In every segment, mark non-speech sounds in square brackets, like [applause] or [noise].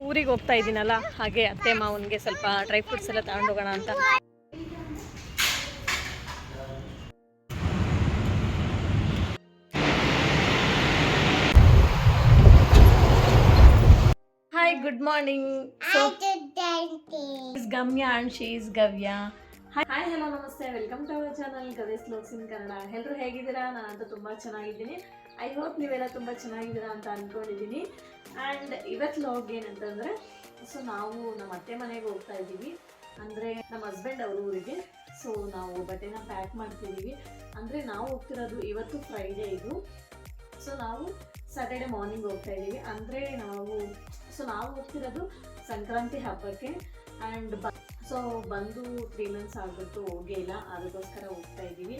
ಊರಿಗೆ ಹೋಗ್ತಾ ಇದ್ದೀನಲ್ಲ ಹಾಗೆ ಅತ್ತೆ ಮಾವನಿಗೆ ಸ್ವಲ್ಪ ಡ್ರೈ ಫ್ರೂಟ್ಸ್ ಎಲ್ಲ ತಗೊಂಡೋಗೋಣ ಅಂತ. Hi good morning Gamya and she's Gavya hi hello namaste welcome to our channel Gavyas in Kannada ಎಲ್ಲರೂ ಹೇಗಿದ್ದೀರಾ? ನಾನಂತೂ ತುಂಬ ಚೆನ್ನಾಗಿದ್ದೀನಿ. ಐ ಹೋಪ್ ನೀವೆಲ್ಲ ತುಂಬ ಚೆನ್ನಾಗಿದ್ದೀರಾ ಅಂತ ಅಂದ್ಕೊಂಡಿದ್ದೀನಿ ಆ್ಯಂಡ್ ಇವತ್ತು ಲಾಗ್ ಏನಂತಂದರೆ ಸೊ ನಾವು ನಮ್ಮ ಅತ್ತೆ ಮನೆಗೆ ಹೋಗ್ತಾ ಇದ್ದೀವಿ. ಅಂದರೆ ನಮ್ಮ ಹಸ್ಬೆಂಡ್ ಅವ್ರ ಊರಿಗೆ. ಸೊ ನಾವು ಬಟ್ಟೆನ ಪ್ಯಾಕ್ ಮಾಡ್ತಿದ್ದೀವಿ. ಅಂದರೆ ನಾವು ಹೋಗ್ತಿರೋದು ಇವತ್ತು ಫ್ರೈಡೇ ಇದು. ಸೊ ನಾವು ಸಾಟರ್ಡೆ ಮಾರ್ನಿಂಗ್ ಹೋಗ್ತಾ ಇದ್ದೀವಿ. ಅಂದರೆ ನಾವು ಸೊ ನಾವು ಹೋಗ್ತಿರೋದು ಸಂಕ್ರಾಂತಿ ಹಬ್ಬಕ್ಕೆ. ಆ್ಯಂಡ್ ಬ ಸೊ ಬಂದು ತ್ರೀ ಮಂತ್ಸ್ ಆಗ್ಬಿಟ್ಟು ಹೋಗೇ ಇಲ್ಲ. ಅದಕ್ಕೋಸ್ಕರ ಹೋಗ್ತಾ ಇದ್ದೀವಿ.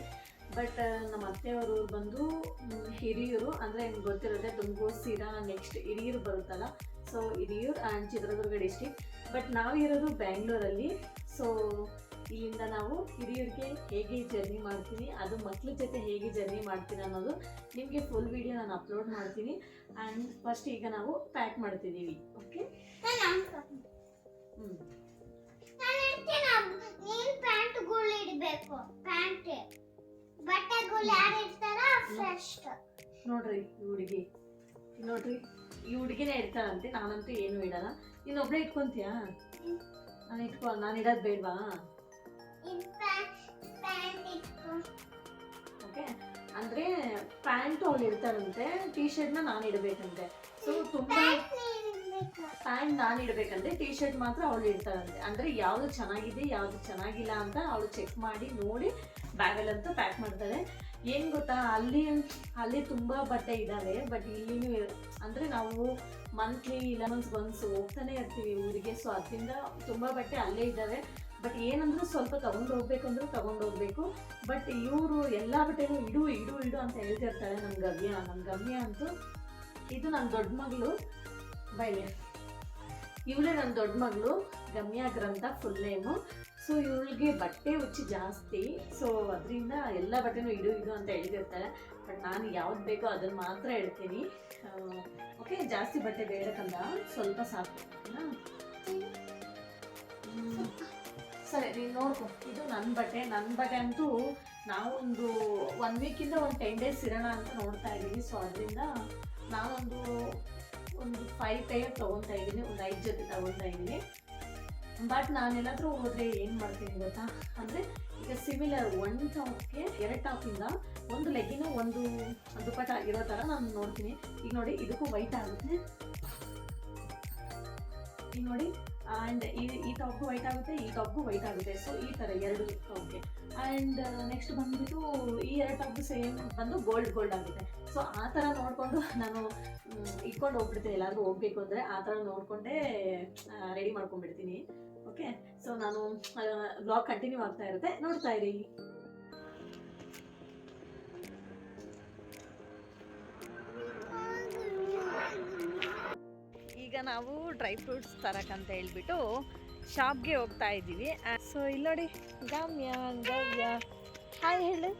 ಬಟ್ ನಮ್ಮ ಅತ್ತೆಯವರು ಬಂದು ಹಿರಿಯೂರು ಅಂದರೆ ನಿಮ್ಗೆ ಗೊತ್ತಿರುತ್ತೆ ತುಮಕೂರು ಸೀರಾ ನೆಕ್ಸ್ಟ್ ಹಿರಿಯೂರು ಬರುತ್ತಲ್ಲ so Hiriyur and Chitradurga district but ನಾವಿರೋದು ಬ್ಯಾಂಗ್ಳೂರಲ್ಲಿ ಸೊ ಇಲ್ಲಿಂದ ನಾವು ಹಿರಿಯೂರಿಗೆ ಹೇಗೆ ಜರ್ನಿ ಮಾಡ್ತೀನಿ ಅದು ಮಕ್ಳ ಜೊತೆ ಹೇಗೆ ಜರ್ನಿ ಮಾಡ್ತೀನಿ ಅನ್ನೋದು ನಿಮಗೆ ಫುಲ್ ವಿಡಿಯೋ ನಾನು ಅಪ್ಲೋಡ್ ಮಾಡ್ತೀನಿ. ಆ್ಯಂಡ್ ಫಸ್ಟ್ ಈಗ ನಾವು ಪ್ಯಾಕ್ ಮಾಡ್ತಿದ್ದೀವಿ ಓಕೆ ಹ್ಞೂ ನೋಡ್ರಿ ಈ ಹುಡುಗಿ. ನೋಡ್ರಿ ಈ ಹುಡುಗಿನೇ ಇಡ್ತಾಳಂತೆ ನಾನಂತೂ ಏನು ಇಡಲ್ಲ. ನೀನು ಒಬ್ಳೆ ಇಟ್ಕೊಂತೀಯಾ? ನಾನು ಇಟ್ಕೊ ನಾನು ಇಡೋದು ಬೇಡವಾ? ಓಕೆ. ಅಂದರೆ ಪ್ಯಾಂಟು ಅವಳು ಇಡ್ತಾಳಂತೆ ಟೀ ಶರ್ಟ್ನ ನಾನು ಇಡಬೇಕಂತೆ. ಸೊ ತುಂಬ ಪ್ಯಾಂಟ್ ನಾನು ಇಡಬೇಕಂತೆ ಟೀ ಶರ್ಟ್ ಮಾತ್ರ ಅವಳು ಇಡ್ತಾಳಂತೆ. ಅಂದರೆ ಯಾವುದು ಚೆನ್ನಾಗಿದೆ ಯಾವುದು ಚೆನ್ನಾಗಿಲ್ಲ ಅಂತ ಅವಳು ಚೆಕ್ ಮಾಡಿ ನೋಡಿ ಬ್ಯಾಗಲ್ಲಂತೂ ಪ್ಯಾಕ್ ಮಾಡ್ತಾರೆ. ಏನು ಗೊತ್ತಾ, ಅಲ್ಲಿ ಅಲ್ಲಿ ತುಂಬ ಬಟ್ಟೆ ಇದ್ದಾವೆ ಬಟ್ ಇಲ್ಲಿನೂ ಅಂದರೆ ನಾವು ಮಂತ್ಲಿ ಇಲ್ಲ ಮಂತ್ಸ್ ಒನ್ಸ್ ಹೋಗ್ತಾನೆ ಇರ್ತೀವಿ ಊರಿಗೆ ಸೊ ಅದರಿಂದ ತುಂಬ ಬಟ್ಟೆ ಅಲ್ಲೇ ಇದ್ದಾವೆ ಬಟ್ ಏನಂದ್ರೆ ಸ್ವಲ್ಪ ತಗೊಂಡು ಹೋಗ್ಬೇಕು ಅಂದ್ರೆ ತಗೊಂಡು ಹೋಗ್ಬೇಕು. ಬಟ್ ಇವರು ಎಲ್ಲ ಬಟ್ಟೆನೂ ಇಡು ಇಡು ಇಡು ಅಂತ ಹೇಳ್ತಿರ್ತಾರೆ ನಮ್ಮ ಗಮ್ಯ. ನಮ್ಮ ಗಮ್ಯ ಅಂತೂ ಇದು ನನ್ನ ದೊಡ್ಡ ಮಗಳು, ಬೈಲೆ. ಇವಳೇ ನನ್ನ ದೊಡ್ಡ ಮಗಳು, ಗಮ್ಯ ಗ್ರಂಥ ಫುಲ್ ನೇಮು ಸೊ ಇವಳಿಗೆ ಬಟ್ಟೆ ಹುಚ್ಚಿ ಜಾಸ್ತಿ. ಸೊ ಅದರಿಂದ ಎಲ್ಲ ಬಟ್ಟೆನೂ ಇಡು ಇಡು ಅಂತ ಹೇಳಿದಿರ್ತಾರೆ. ಬಟ್ ನಾನು ಯಾವ್ದು ಬೇಕೋ ಅದನ್ನು ಮಾತ್ರ ಹೇಳ್ತೀನಿ. ಓಕೆ ಜಾಸ್ತಿ ಬಟ್ಟೆ ಬೇಡ ಕಂದ. ಸ್ವಲ್ಪ ಸಾಕು. ಸರಿ, ನೀನು ನೋಡ್ಕೊ. ಇದು ನನ್ನ ಬಟ್ಟೆ. ನನ್ನ ಬಟ್ಟೆ ಅಂತೂ ನಾವೊಂದು ಒನ್ ವೀಕಿಂದ ಒಂದು ಟೆನ್ ಡೇಸ್ ಇರೋಣ ಅಂತ ನೋಡ್ತಾ ಇದ್ದೀವಿ ಸೊ ಅದರಿಂದ ನಾವೊಂದು ಒಂದು ಫೈವ್ ಟೈರ್ ತೊಗೊತಾ ಇದ್ದೀನಿ. ಒಂದು ಐದು ಜೊತೆ ತೊಗೊತಾ ಇದ್ದೀನಿ. ಬಟ್ ನಾನೆಲ್ಲಾದರೂ ಹೋದರೆ ಏನು ಮಾಡ್ತೀನಿ ಗೊತ್ತಾ? ಅಂದರೆ ಈಗ ಸಿಮಿಲರ್ ಒನ್ ಟಾಪ್ಗೆ ಎರಡು ಟಾಪಿಂದ ಒಂದು ಲೆಗ್ಗಿನ ಒಂದು ದುಪ್ಪಟ ಇರೋ ಥರ ನಾನು ನೋಡ್ತೀನಿ. ಈಗ ನೋಡಿ, ಇದಕ್ಕೂ ವೈಟ್ ಆಗುತ್ತೆ. ಈಗ ನೋಡಿ ಆ್ಯಂಡ್ ಈ ಈ ಟಾಪು ವೈಟ್ ಆಗುತ್ತೆ, ಈ ಟಾಪ್ಗೂ ವೈಟ್ ಆಗುತ್ತೆ. ಸೊ ಈ ಥರ ಎರಡು ಟಾಪ್ಗೆ ಆ್ಯಂಡ್ ನೆಕ್ಸ್ಟ್ ಬಂದ್ಬಿಟ್ಟು ಈ ಎರಡು ಟಾಪ್ ಸೇಮ್ ಬಂದು ಗೋಲ್ಡ್ ಗೋಲ್ಡ್ ಆಗುತ್ತೆ. ಸೊ ಆ ಥರ ನೋಡಿಕೊಂಡು [laughs] ನಾನು ಇಟ್ಕೊಂಡು ಹೋಗ್ಬಿಡ್ತೀನಿ. ಎಲ್ಲರೂ ಹೋಗ್ಬೇಕು ಅಂದರೆ ಆ ಥರ ನೋಡಿಕೊಂಡೇ ರೆಡಿ ಮಾಡ್ಕೊಂಡ್ಬಿಡ್ತೀನಿ. ಓಕೆ ಸೊ ನಾನು ಬ್ಲಾಗ್ ಕಂಟಿನ್ಯೂ ಆಗ್ತಾ ಇರುತ್ತೆ. ನೋಡ್ತಾ ಇರಿ. ನಾವು ಡ್ರೈ ಫ್ರೂಟ್ಸ್ ತರಕಂತ ಹೇಳ್ಬಿಟ್ಟು ಶಾಪ್ಗೆ ಹೋಗ್ತಾ ಇದ್ದೀವಿ. ಸೊ ಇಲ್ಲಿ ನೋಡಿ, ಗಮ್ಯ ಗವ್ಯ ಹಾಯ್ ಹೇಳು.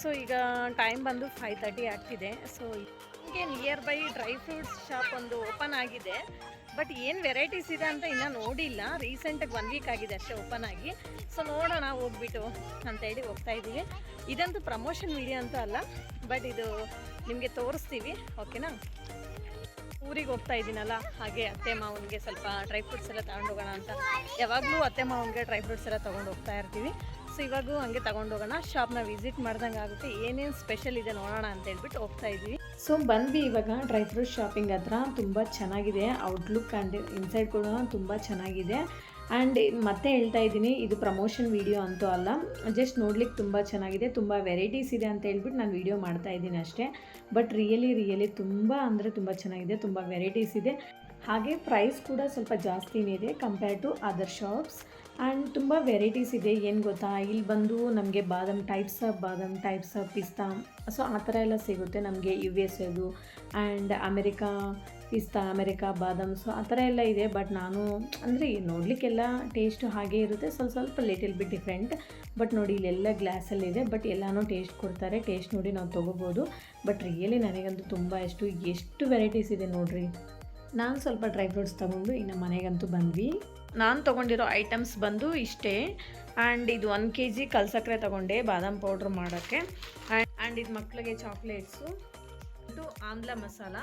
ಸೊ ಈಗ ಟೈಮ್ ಬಂದು ಫೈವ್ ತರ್ಟಿ ಆಗ್ತಿದೆ. ಸೊ ಹೀಗೆ near by dry fruits shop ಒಂದು ಓಪನ್ ಆಗಿದೆ. ಬಟ್ ಏನು ವೆರೈಟೀಸ್ ಇದೆ ಅಂತ ಇನ್ನೂ ನೋಡಿಲ್ಲ. ರೀಸೆಂಟಾಗಿ ಒನ್ ವೀಕ್ ಆಗಿದೆ ಅಷ್ಟೇ ಓಪನ್ ಆಗಿ. ಸೊ ನೋಡೋಣ, ಹೋಗ್ಬಿಟ್ಟು ಅಂತೇಳಿ ಹೋಗ್ತಾ ಇದ್ದೀವಿ. ಇದಂತೂ ಪ್ರಮೋಷನ್ ವಿಡಿಯೋ ಅಂತೂ ಅಲ್ಲ ಬಟ್ ಇದು ನಿಮಗೆ ತೋರಿಸ್ತೀವಿ. ಓಕೆನಾ ಊರಿಗೆ ಹೋಗ್ತಾ ಇದ್ದೀನಲ್ಲ, ಹಾಗೆ ಅತ್ತೆ ಮಾವನಿಗೆ ಸ್ವಲ್ಪ ಡ್ರೈ ಫ್ರೂಟ್ಸ್ ಎಲ್ಲ ತಗೊಂಡೋಗೋಣ ಅಂತ. ಯಾವಾಗಲೂ ಅತ್ತೆ ಮಾವನಿಗೆ ಡ್ರೈ ಫ್ರೂಟ್ಸ್ ಎಲ್ಲ ತೊಗೊಂಡು ಹೋಗ್ತಾ ಇರ್ತೀವಿ. ಸೊ ಇವಾಗೂ ಹಂಗೆ ಶಾಪ್ ಶಾಪ್ನ ವಿಸಿಟ್ ಮಾಡ್ದಂಗೆ ಆಗುತ್ತೆ. ಏನೇನು ಸ್ಪೆಷಲ್ ಇದೆ ನೋಡೋಣ ಅಂತ ಹೇಳ್ಬಿಟ್ಟು ಹೋಗ್ತಾ ಇದ್ದೀವಿ. ಸೊ ಬಂದ್ವಿ ಇವಾಗ ಡ್ರೈ ಫ್ರೂಟ್ ಶಾಪಿಂಗ್ ಹತ್ರ. ತುಂಬ ಚೆನ್ನಾಗಿದೆ. ಔಟ್ಲುಕ್ ಆ್ಯಂಡ್ ಇನ್ಸೈಡ್ ಕೂಡ ತುಂಬ ಚೆನ್ನಾಗಿದೆ. ಆ್ಯಂಡ್ ಮತ್ತೆ ಹೇಳ್ತಾ ಇದ್ದೀನಿ, ಇದು ಪ್ರಮೋಷನ್ ವಿಡಿಯೋ ಅಂತೂ ಅಲ್ಲ. ಜಸ್ಟ್ ನೋಡ್ಲಿಕ್ಕೆ ತುಂಬ ಚೆನ್ನಾಗಿದೆ, ತುಂಬ ವೆರೈಟೀಸ್ ಇದೆ ಅಂತ ಹೇಳ್ಬಿಟ್ಟು ನಾನು ವೀಡಿಯೋ ಮಾಡ್ತಾ ಇದ್ದೀನಿ ಅಷ್ಟೇ. ಬಟ್ ರಿಯಲಿ ರಿಯಲಿ ತುಂಬ ಅಂದರೆ ತುಂಬ ಚೆನ್ನಾಗಿದೆ, ತುಂಬ ವೆರೈಟೀಸ್ ಇದೆ. ಹಾಗೆ ಪ್ರೈಸ್ ಕೂಡ ಸ್ವಲ್ಪ ಜಾಸ್ತಿನೇ ಇದೆ compare to other shops and ತುಂಬ ವೆರೈಟೀಸ್ ಇದೆ, ಏನು ಗೊತ್ತಾ? ಇಲ್ಲಿ ಬಂದು ನಮಗೆ ಬಾದಾಮ್ ಟೈಪ್ಸ್ ಆಫ್ ಬಾದಾಮ್ ಟೈಪ್ಸ್ ಆಫ್ ಪಿಸ್ತಾ ಸೊ ಆ ಥರ ಎಲ್ಲ ಸಿಗುತ್ತೆ ನಮಗೆ ಯು ಎಸ್ ಎದು ಆ್ಯಂಡ್ ಅಮೆರಿಕಾ ಪಿಸ್ತಾ, ಅಮೆರಿಕಾ ಬಾದಾಮ್ಸು ಆ ಥರ ಎಲ್ಲ ಇದೆ. ಬಟ್ ನಾನು, ಅಂದರೆ ನೋಡಲಿಕ್ಕೆಲ್ಲ ಟೇಸ್ಟು ಹಾಗೆ ಇರುತ್ತೆ. ಸ್ವಲ್ಪ ಸ್ವಲ್ಪ ಲಿಟಲ್ ಬಿಟ್ ಡಿಫ್ರೆಂಟ್ ಬಟ್ ನೋಡಿ, ಇಲ್ಲೆಲ್ಲ ಗ್ಲಾಸಲ್ಲಿದೆ ಬಟ್ ಎಲ್ಲನೂ ಟೇಸ್ಟ್ ಕೊಡ್ತಾರೆ. ಟೇಸ್ಟ್ ನೋಡಿ ನಾವು ತೊಗೋಬೋದು. ಬಟ್ ರಿಯಲಿ ನನಗಂತೂ ತುಂಬ ಇಷ್ಟು. ಎಷ್ಟು ವೆರೈಟೀಸ್ ಇದೆ ನೋಡಿರಿ. ನಾನು ಸ್ವಲ್ಪ ಡ್ರೈ ಫ್ರೂಟ್ಸ್ ತೊಗೊಂಡು ಇನ್ನು ಮನೆಗಂತೂ ಬಂದ್ವಿ. ನಾನು ತೊಗೊಂಡಿರೋ ಐಟಮ್ಸ್ ಬಂದು ಇಷ್ಟೇ. ಆ್ಯಂಡ್ ಇದು ಒನ್ ಕೆ ಜಿ ಕಲ್ಸಕ್ಕರೆ ತೊಗೊಂಡೆ ಬಾದಾಮ್ ಪೌಡ್ರ್ ಮಾಡೋಕ್ಕೆ. ಆ್ಯಂಡ್ ಇದು ಮಕ್ಕಳಿಗೆ ಚಾಕ್ಲೇಟ್ಸು ಇದು ಆಮ್ಲ ಮಸಾಲ.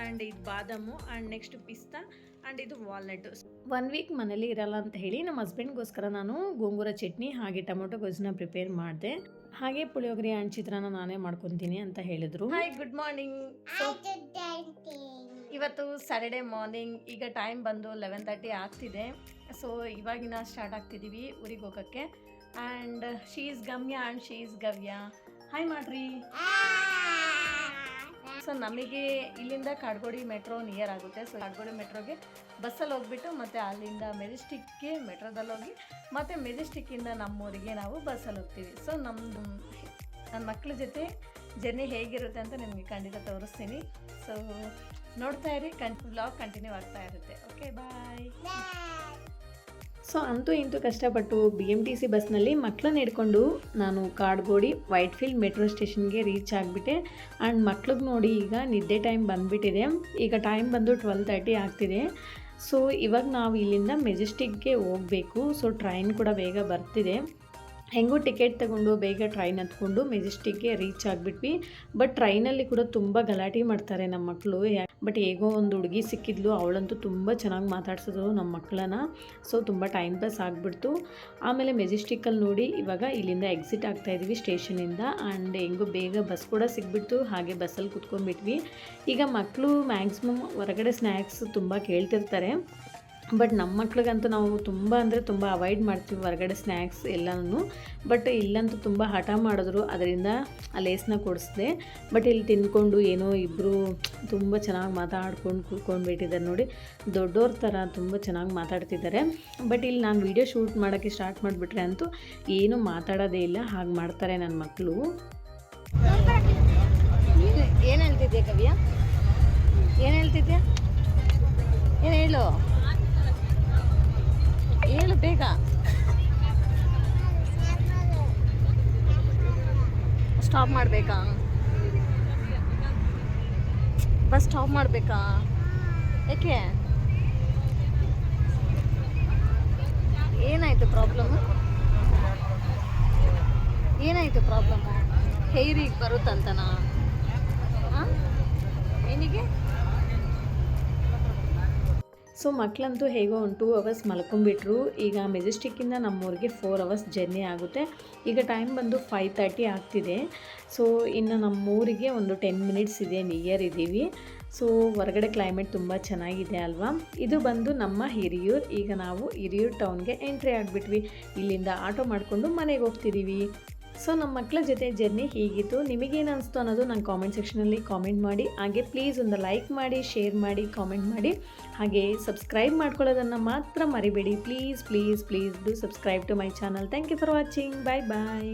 ಆ್ಯಂಡ್ ಇದು ಬಾದಾಮು ಆ್ಯಂಡ್ ನೆಕ್ಸ್ಟ್ ಪಿಸ್ತಾ ಆ್ಯಂಡ್ ಇದು ವಾಲ್ನಟ್ ಒನ್ ವೀಕ್ ಮನೇಲಿ ಇರಲ್ಲ ಅಂತ ಹೇಳಿ ನಮ್ಮ ಹಸ್ಬೆಂಡ್ಗೋಸ್ಕರ ನಾನು ಗೋಂಗೂರ ಚಟ್ನಿ ಹಾಗೆ ಟೊಮೊಟೊ ಗೊಜ್ಜನ್ನ ಪ್ರಿಪೇರ್ ಮಾಡಿದೆ. ಹಾಗೆ ಪುಳಿಯೋಗರೆ ಆ್ಯಂಡ್ ಚಿತ್ರಾನ್ನ ನಾನೇ ಮಾಡ್ಕೊತೀನಿ ಅಂತ ಹೇಳಿದ್ರು. Hi good morning. ಇವತ್ತು ಸ್ಯಾಟರ್ಡೆ ಮಾರ್ನಿಂಗ್ ಈಗ ಟೈಮ್ ಬಂದು ಲೆವೆನ್ ತರ್ಟಿ ಆಗ್ತಿದೆ. ಸೊ ಇವಾಗಿನ ಸ್ಟಾರ್ಟ್ ಆಗ್ತಿದ್ದೀವಿ ಊರಿಗೆ ಹೋಗೋಕ್ಕೆ and she is Gamya and she is Gavya hi ಮಾಡ್ರಿ. ಸೊ ನಮಗೆ ಇಲ್ಲಿಂದ ಕಾಡ್ಗೋಡಿ ಮೆಟ್ರೋ ನಿಯರ್ ಆಗುತ್ತೆ. ಸೊ ಕಾಡ್ಗೋಡಿ ಮೆಟ್ರೋಗೆ ಬಸ್ಸಲ್ಲಿ ಹೋಗ್ಬಿಟ್ಟು ಮತ್ತು ಅಲ್ಲಿಂದ ಮೆಜೆಸ್ಟಿಕ್ಗೆ ಮೆಟ್ರೋದಲ್ಲಿ ಹೋಗಿ ಮತ್ತು ಮೆಜೆಸ್ಟಿಕ್ಕಿಂದ ನಮ್ಮೂರಿಗೆ ನಾವು ಬಸ್ಸಲ್ಲಿ ಹೋಗ್ತೀವಿ. ಸೊ ನಮ್ಮದು ನನ್ನ ಮಕ್ಕಳ ಜೊತೆ ಜರ್ನಿ ಹೇಗಿರುತ್ತೆ ಅಂತ ನಿಮಗೆ ಖಂಡಿತ ತೋರಿಸ್ತೀನಿ. ಸೊ ನೋಡ್ತಾ ಇರಿ ಕಂಟ್ ವ್ಲಾಗ್ ಕಂಟಿನ್ಯೂ ಆಗ್ತಾ ಇರುತ್ತೆ. ಓಕೆ ಬಾಯ್ ಸೊ ಅಂತೂ ಇಂತೂ ಕಷ್ಟಪಟ್ಟು ಬಿ ಎಂ ಟಿ ಸಿ ಬಸ್ನಲ್ಲಿ ಮಕ್ಕಳನ್ನ ಹಿಡ್ಕೊಂಡು ನಾನು ಕಾಡ್ಗೋಡಿ ವೈಟ್ ಫೀಲ್ಡ್ ಮೆಟ್ರೋ ಸ್ಟೇಷನ್ಗೆ ರೀಚ್ ಆಗಿಬಿಟ್ಟೆ. ಆ್ಯಂಡ್ ಮಕ್ಳಿಗೆ ನೋಡಿ ಈಗ ನಿದ್ದೆ ಟೈಮ್ ಬಂದುಬಿಟ್ಟಿದೆ. ಈಗ ಟೈಮ್ ಬಂದು ಟ್ವೆಲ್ ತರ್ಟಿ ಆಗ್ತಿದೆ. ಸೊ ಇವಾಗ ನಾವು ಇಲ್ಲಿಂದ ಮೆಜೆಸ್ಟಿಕ್ಗೆ ಹೋಗಬೇಕು. ಸೊ ಟ್ರೈನ್ ಕೂಡ ಬೇಗ ಬರ್ತಿದೆ. ಹೆಂಗೂ ಟಿಕೆಟ್ ತಗೊಂಡು ಬೇಗ ಟ್ರೈನ್ ಹತ್ಕೊಂಡು ಮೆಜೆಸ್ಟಿಕ್ಗೆ ರೀಚ್ ಆಗಿಬಿಟ್ವಿ. ಬಟ್ ಟ್ರೈನಲ್ಲಿ ಕೂಡ ತುಂಬ ಗಲಾಟೆ ಮಾಡ್ತಾರೆ ನಮ್ಮ ಮಕ್ಕಳು ಬಟ್ ಹೇಗೋ ಒಂದು ಹುಡುಗಿ ಸಿಕ್ಕಿದ್ಲು, ಅವಳಂತೂ ತುಂಬ ಚೆನ್ನಾಗಿ ಮಾತಾಡ್ಸಿದ್ರು ನಮ್ಮ ಮಕ್ಕಳನ್ನ ಸೊ ತುಂಬ ಟೈಮ್ ಪಾಸ್ ಆಗಿಬಿಡ್ತು. ಆಮೇಲೆ ಮೆಜೆಸ್ಟಿಕ್ಕಲ್ಲಿ ನೋಡಿ ಇವಾಗ ಇಲ್ಲಿಂದ ಎಕ್ಸಿಟ್ ಆಗ್ತಾ ಇದ್ವಿ ಸ್ಟೇಷನಿಂದ. ಆ್ಯಂಡ್ ಹೆಂಗೋ ಬೇಗ ಬಸ್ ಕೂಡ ಸಿಕ್ಬಿಡ್ತು ಹಾಗೆ ಬಸ್ಸಲ್ಲಿ ಕುತ್ಕೊಂಡ್ಬಿಟ್ವಿ. ಈಗ ಮಕ್ಕಳು ಮ್ಯಾಕ್ಸಿಮಮ್ ಹೊರಗಡೆ ಸ್ನ್ಯಾಕ್ಸ್ ತುಂಬ ಕೇಳ್ತಿರ್ತಾರೆ. ಬಟ್ ನಮ್ಮ ಮಕ್ಳಿಗಂತೂ ನಾವು ತುಂಬ ಅಂದರೆ ತುಂಬ ಅವಾಯ್ಡ್ ಮಾಡ್ತೀವಿ ಹೊರಗಡೆ ಸ್ನ್ಯಾಕ್ಸ್ ಎಲ್ಲನೂ ಬಟ್ ಇಲ್ಲಂತೂ ತುಂಬ ಹಠ ಮಾಡಿದ್ರು. ಅದರಿಂದ ಆ ಲೇಸ್ನ ಕೊಡಿಸ್ದೆ. ಬಟ್ ಇಲ್ಲಿ ತಿಂದ್ಕೊಂಡು ಏನೋ ಇಬ್ಬರು ತುಂಬ ಚೆನ್ನಾಗಿ ಮಾತಾಡ್ಕೊಂಡು ಕೂತ್ಕೊಂಡು ಬಿಟ್ಟಿದ್ದಾರೆ ನೋಡಿ. ದೊಡ್ಡವ್ರ ಥರ ತುಂಬ ಚೆನ್ನಾಗಿ ಮಾತಾಡ್ತಿದ್ದಾರೆ. ಬಟ್ ಇಲ್ಲಿ ನಾನು ವೀಡಿಯೋ ಶೂಟ್ ಮಾಡೋಕ್ಕೆ ಸ್ಟಾರ್ಟ್ ಮಾಡಿಬಿಟ್ರೆ ಅಂತೂ ಏನೂ ಮಾತಾಡೋದೇ ಇಲ್ಲ. ಹಾಗೆ ಮಾಡ್ತಾರೆ ನನ್ನ ಮಕ್ಕಳು ಏನು ಹೇಳ್ತಿದ್ಯಾ ಕವಿಯ? ಏನು ಹೇಳ್ತಿದ್ಯಾ? ಏನು ಹೇಳು? ಹೇಳು ಬೇಗ. ಸ್ಟಾಪ್ ಮಾಡಬೇಕಾ? ಬಸ್ ಸ್ಟಾಪ್ ಮಾಡಬೇಕಾ? ಯಾಕೆ ಏನಾಯಿತು ಪ್ರಾಬ್ಲಮ್ ಏನಾಯಿತು ಪ್ರಾಬ್ಲಮ್ ಹೇರಿಗೆ ಬರುತ್ತಂತನಾ? ಹಾಂ ಏನಿಗೆ ಸೊ ಮಕ್ಕಳಂತೂ ಹೇಗೋ ಒಂದು ಟೂ ಅವರ್ಸ್ ಮಲ್ಕೊಂಡ್ಬಿಟ್ರು ಈಗ ಮೆಜೆಸ್ಟಿಕ್ಕಿಂದ ನಮ್ಮೂರಿಗೆ ಫೋರ್ ಅವರ್ಸ್ ಜರ್ನಿ ಆಗುತ್ತೆ. ಈಗ ಟೈಮ್ ಬಂದು ಫೈವ್ ತರ್ಟಿ ಆಗ್ತಿದೆ. ಸೊ ಇನ್ನು ನಮ್ಮೂರಿಗೆ ಒಂದು ಟೆನ್ ಮಿನಿಟ್ಸ್ ಇದೆ ನಿಯರ್ ಇದ್ದೀವಿ. ಸೊ ಹೊರಗಡೆ ಕ್ಲೈಮೇಟ್ ತುಂಬ ಚೆನ್ನಾಗಿದೆ ಅಲ್ವಾ? ಇದು ಬಂದು ನಮ್ಮ ಹಿರಿಯೂರು. ಈಗ ನಾವು ಹಿರಿಯೂರು ಟೌನ್ಗೆ ಎಂಟ್ರಿ ಆಗಿಬಿಟ್ವಿ. ಇಲ್ಲಿಂದ ಆಟೋ ಮಾಡಿಕೊಂಡು ಮನೆಗೆ ಹೋಗ್ತಿದ್ದೀವಿ ಸೊ ನಮ್ಮ ಮಕ್ಕಳ ಜೊತೆ ಜರ್ನಿ ಹೀಗಿತ್ತು? ನಿಮಗೇನು ಅನಿಸ್ತು ಅನ್ನೋದು ನಂಗೆ ಕಾಮೆಂಟ್ ಸೆಕ್ಷನಲ್ಲಿ ಕಾಮೆಂಟ್ ಮಾಡಿ. ಹಾಗೆ ಪ್ಲೀಸ್ ಒಂದು ಲೈಕ್ ಮಾಡಿ ಶೇರ್ ಮಾಡಿ ಕಾಮೆಂಟ್ ಮಾಡಿ. ಹಾಗೆ ಸಬ್ಸ್ಕ್ರೈಬ್ ಮಾಡ್ಕೊಳ್ಳೋದನ್ನು ಮಾತ್ರ ಮರಿಬೇಡಿ. Please please please do subscribe to my channel thank you for watching bye bye